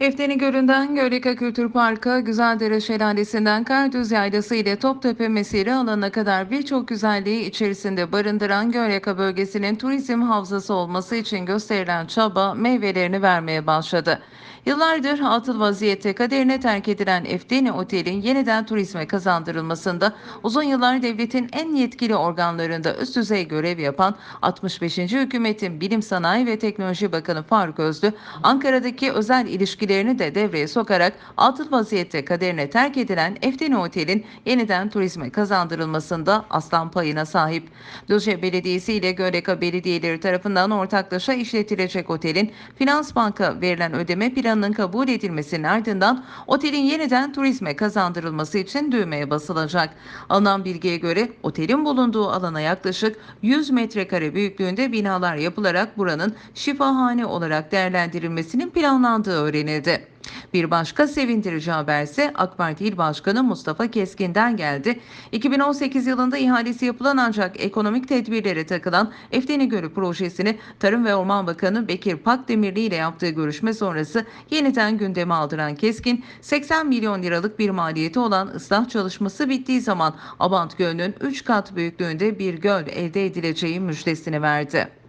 Efteni Gölü'nden Göleka Kültür Parkı, Güzeldere Şelalesi'nden Kardüz Yaylası ile Toptepe Mesire alanına kadar birçok güzelliği içerisinde barındıran Göleka bölgesinin turizm havzası olması için gösterilen çaba meyvelerini vermeye başladı. Yıllardır atıl vaziyette kaderine terk edilen Efteni Otel'in yeniden turizme kazandırılmasında uzun yıllar devletin en yetkili organlarında üst düzey görev yapan 65. Hükümetin Bilim Sanayi ve Teknoloji Bakanı Faruk Özlü, Ankara'daki özel ilişkilerini de devreye sokarak atıl vaziyette kaderine terk edilen Efteni Otel'in yeniden turizme kazandırılmasında aslan payına sahip. Düzce Belediyesi ile Göleka Belediyeleri tarafından ortaklaşa işletilecek otelin Finans Bank'a verilen ödeme planının kabul edilmesinin ardından otelin yeniden turizme kazandırılması için düğmeye basılacak. Alınan bilgiye göre otelin bulunduğu alana yaklaşık 100 metrekare büyüklüğünde binalar yapılarak buranın şifahane olarak değerlendirilmesinin planlandığı öğrenildi. Bir başka sevindirici haber ise AK Parti İl Başkanı Mustafa Keskin'den geldi. 2018 yılında ihalesi yapılan ancak ekonomik tedbirlere takılan Efteni Gölü projesini Tarım ve Orman Bakanı Bekir Pakdemirli ile yaptığı görüşme sonrası yeniden gündeme aldıran Keskin, 80 milyon liralık bir maliyeti olan ıslah çalışması bittiği zaman Abant Gölü'nün 3 kat büyüklüğünde bir göl elde edileceği müjdesini verdi.